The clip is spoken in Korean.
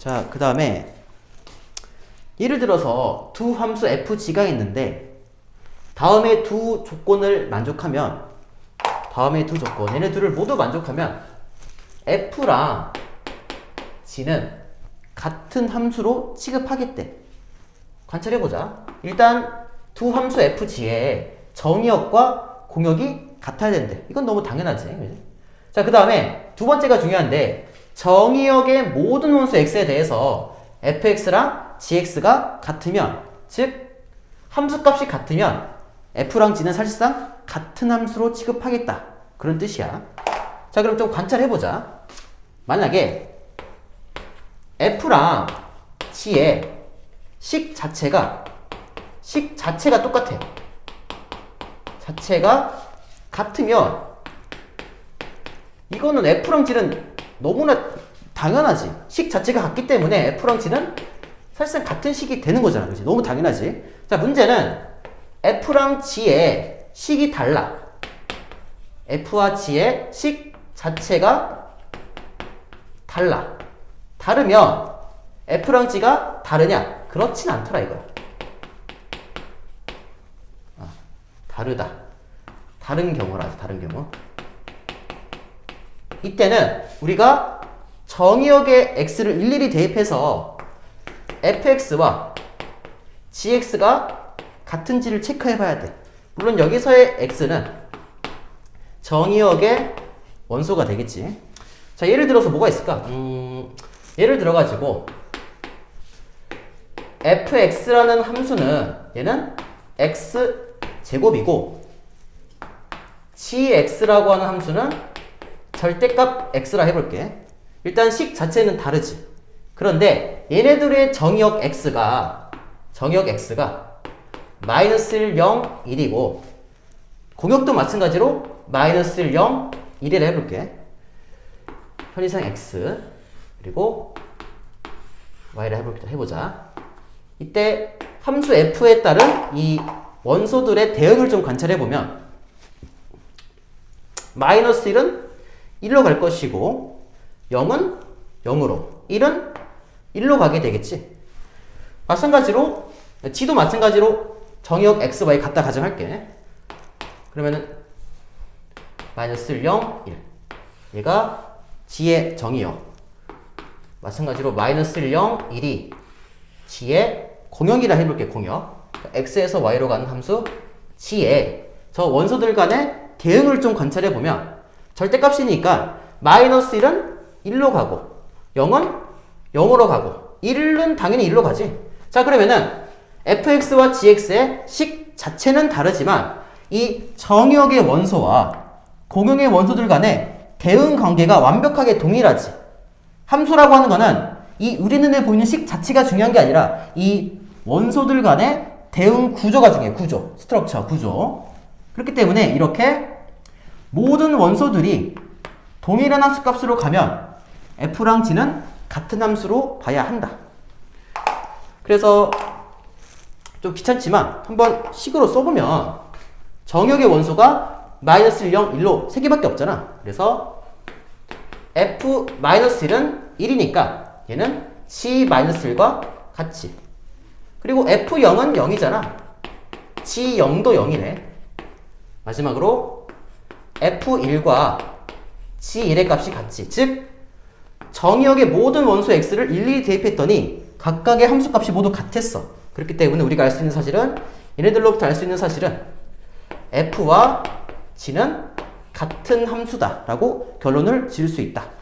자, 그 다음에 예를 들어서 두 함수 fg가 있는데 다음에 두 조건을 만족하면 다음에 두 조건 얘네 둘을 모두 만족하면 f랑 g는 같은 함수로 취급하겠대. 관찰해보자. 일단 두 함수 fg의 정의역과 공역이 같아야 된대. 이건 너무 당연하지. 그지? 자, 그 다음에 두 번째가 중요한데 정의역의 모든 원수 x에 대해서 fx랑 gx가 같으면 즉 함수값이 같으면 f랑 g는 사실상 같은 함수로 취급하겠다. 그런 뜻이야. 자, 그럼 좀 관찰해보자. 만약에 f랑 g의 식 자체가 식 자체가 똑같아요. 자체가 같으면 이거는 F랑 G는 너무나 당연하지. 식 자체가 같기 때문에 F랑 G는 사실상 같은 식이 되는 거잖아. 그지? 너무 당연하지. 자, 문제는 F랑 G의 식이 달라. F와 G의 식 자체가 달라. 다르면 F랑 G가 다르냐? 그렇진 않더라 이거야. 아, 다르다. 다른 경우라서 다른 경우. 이때는 우리가 정의역의 x를 일일이 대입해서 fx와 gx가 같은지를 체크해 봐야 돼. 물론 여기서의 x는 정의역의 원소가 되겠지. 자, 예를 들어서 뭐가 있을까? 음, 예를 들어 가지고 fx라는 함수는 얘는 x 제곱이고 gx라고 하는 함수는 절대값 x라 해볼게. 일단 식 자체는 다르지. 그런데 얘네들의 정의역 x가 정의역 x가 마이너스 1, 0, 1이고 공역도 마찬가지로 마이너스 1, 0, 1이라 해볼게. 편의상 x 그리고 y를 해볼게 해보자. 이때 함수 f에 따른 이 원소들의 대응을 좀 관찰해 보면 마이너스 1은 1로 갈 것이고 0은 0으로 1은 1로 가게 되겠지. 마찬가지로 g도 마찬가지로 정의역 x, y 갖다 가정할게. 그러면은 마이너스 1, 0, 1 얘가 g의 정의역 마찬가지로 마이너스 1, 0, 1이 g의 공역이라 해볼게 공역 x에서 y로 가는 함수 g의 저 원소들 간의 대응을 좀 관찰해 보면 절대값이니까 마이너스 1은 1로 가고 0은 0으로 가고 1은 당연히 1로 가지. 자 그러면은 fx와 gx의 식 자체는 다르지만 이 정역의 원소와 공역의 원소들 간의 대응 관계가 완벽하게 동일하지. 함수라고 하는 거는 이 우리 눈에 보이는 식 자체가 중요한 게 아니라 이 원소들 간의 대응 구조가 중요해 구조. 스트럭처 구조. 그렇기 때문에 이렇게 모든 원소들이 동일한 함수 값으로 가면 f랑 g는 같은 함수로 봐야 한다. 그래서 좀 귀찮지만 한번 식으로 써보면 정역의 원소가 마이너스 1, 0, 1로 3개밖에 없잖아. 그래서 f 마이너스 1은 1이니까 얘는 g 마이너스 1과 같이. 그리고 f0은 0이잖아. g0도 0이네. 마지막으로 f1과 g1의 값이 같이. 즉 정의역의 모든 원소 x를 일일이 대입했더니 각각의 함수 값이 모두 같았어. 그렇기 때문에 우리가 알 수 있는 사실은 얘네들로부터 알 수 있는 사실은 f와 g는 같은 함수다라고 결론을 지을 수 있다.